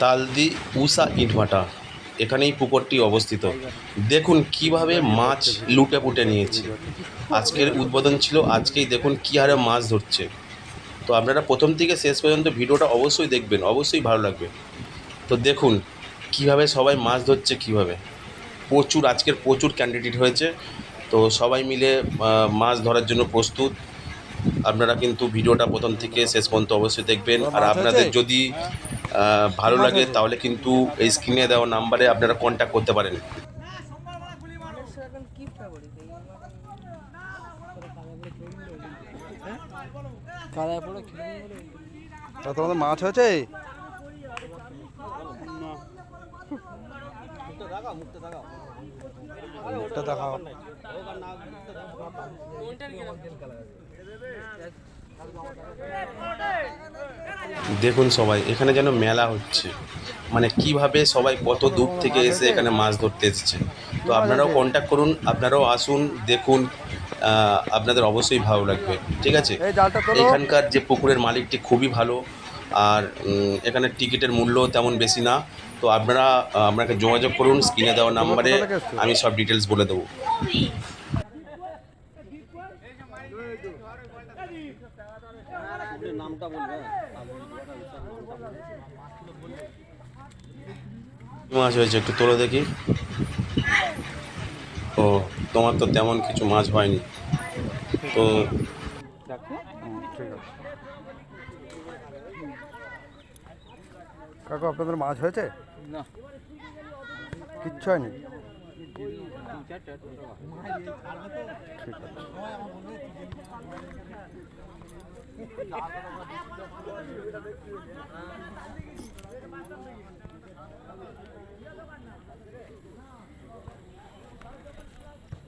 তালদি উষা ইটভাটা এখানেই পুকুরটি অবস্থিত। দেখুন কীভাবে মাছ লুটে পুটে নিয়েছে। আজকের উদ্বোধন ছিল আজকেই দেখুন কী হারে মাছ ধরছে। তো আপনারা প্রথম থেকে শেষ পর্যন্ত ভিডিওটা অবশ্যই দেখবেন অবশ্যই ভালো লাগবে। তো দেখুন কীভাবে সবাই মাছ ধরছে কীভাবে। প্রচুর আজকের প্রচুর ক্যান্ডিডেট হয়েছে। তো সবাই মিলে মাছ ধরার জন্য প্রস্তুত। আপনারা কিন্তু ভিডিওটা প্রথম থেকে শেষ পর্যন্ত অবশ্যই দেখবেন। আর আপনাদের যদি ভালো লাগে তাহলে কিন্তু এই স্ক্রিনে দেওয়া নাম্বারে আপনারা কন্ট্যাক্ট করতে পারেন। কাদায় পড়ে খেলে তোমাদের মাছ হয়েছে? মুখটা দেখাও। দেখুন সবাই এখানে যেন মেলা হচ্ছে। মানে কীভাবে সবাই কত দূর থেকে এসে এখানে মাছ ধরতে এসেছে। তো আপনারাও কন্ট্যাক্ট করুন আপনারাও আসুন দেখুন আপনাদের অবশ্যই ভালো লাগবে ঠিক আছে? এখানকার যে পুকুরের মালিকটি খুবই ভালো আর এখানে টিকিটের মূল্য তেমন বেশি না। তো আপনারা আপনাকে যোগাযোগ করুন স্ক্রিনে দেওয়া নাম্বারে? আমি সব ডিটেলস বলে দেবো। নামটা বলবে মাছ হয়েছে একটু তোলো দেখি। ও তোমার তো তেমন কিছু মাছ হয়নি। তো কাকু আপনাদের মাছ হয়েছে? না। কিচ্ছু হয়নি?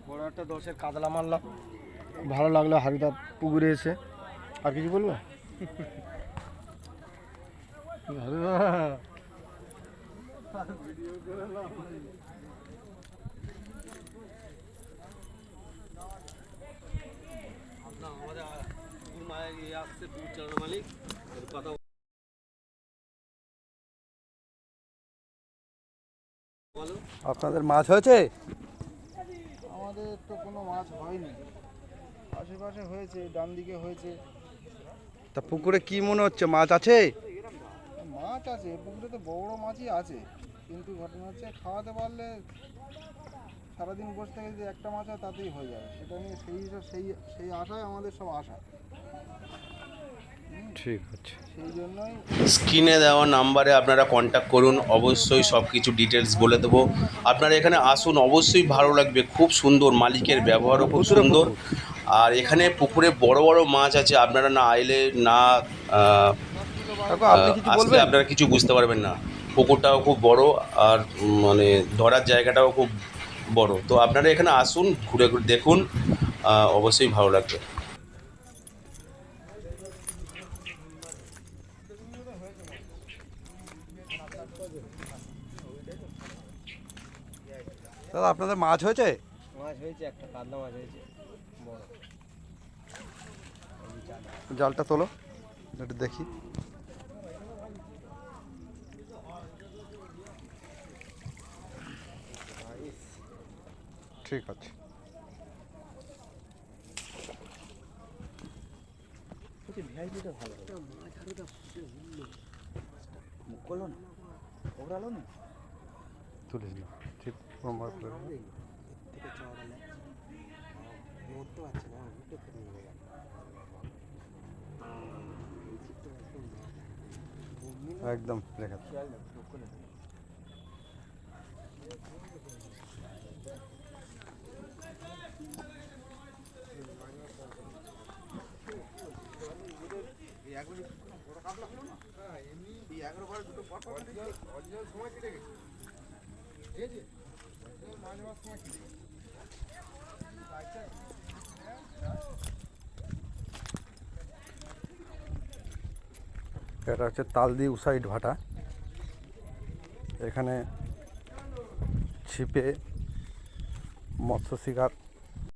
বড় একটা দশের কাতলা মারলাম ভালো লাগল হাড়িটা পুকুরে এসে। আর কিছু বলব? আপনাদের মাছ হয়েছে? আমাদের তো কোনো মাছ হয়নি। আশেপাশে হয়েছে ডান দিকে হয়েছে। তা পুকুরে কি মনে হচ্ছে মাছ আছে? মাছ আছে পুকুরে তো বড় বড় মাছই আছে। কিন্তু ঘটনা হচ্ছে খাওয়াতে পারলে সারাদিন বসে থেকে যদি একটা মাছ হয় তাতেই হয়ে যাবে। সেটা নিয়ে সেই হিসাব সেই সেই আশায় আমাদের সব আশা। ঠিক আছে। সেই জন্যই স্ক্রিনে দেওয়া নাম্বারে আপনারা কন্ট্যাক্ট করুন অবশ্যই সব কিছু ডিটেলস বলে দেবো। আপনারা এখানে আসুন অবশ্যই ভালো লাগবে খুব সুন্দর মালিকের ব্যবহারও খুব সুন্দর। আর এখানে পুকুরে বড় বড় মাছ আছে আপনারা না আইলে না আসলে আপনারা কিছু বুঝতে পারবেন না। পুকুরটাও খুব বড় আর মানে ধরার জায়গাটাও খুব বড়। তো আপনারা এখানে আসুন ঘুরে ঘুরে দেখুন অবশ্যই ভালো লাগবে। দাদা আপনাদের মাছ হয়েছে? মাছ হয়েছে একটা কাতলা মাছ হয়েছে বড়। জালটা তোলো একটু দেখি। ঠিক আছে। ভিআইপিটা ভালো মুখ করল না। না? তুলিস না। ঠিক। থেকে মরতে পারছে না নিয়ে গেল। একদম রেখে এটা হচ্ছে তালদি উসাইড ভাটা এখানে ছিপে মৎস্য শিকার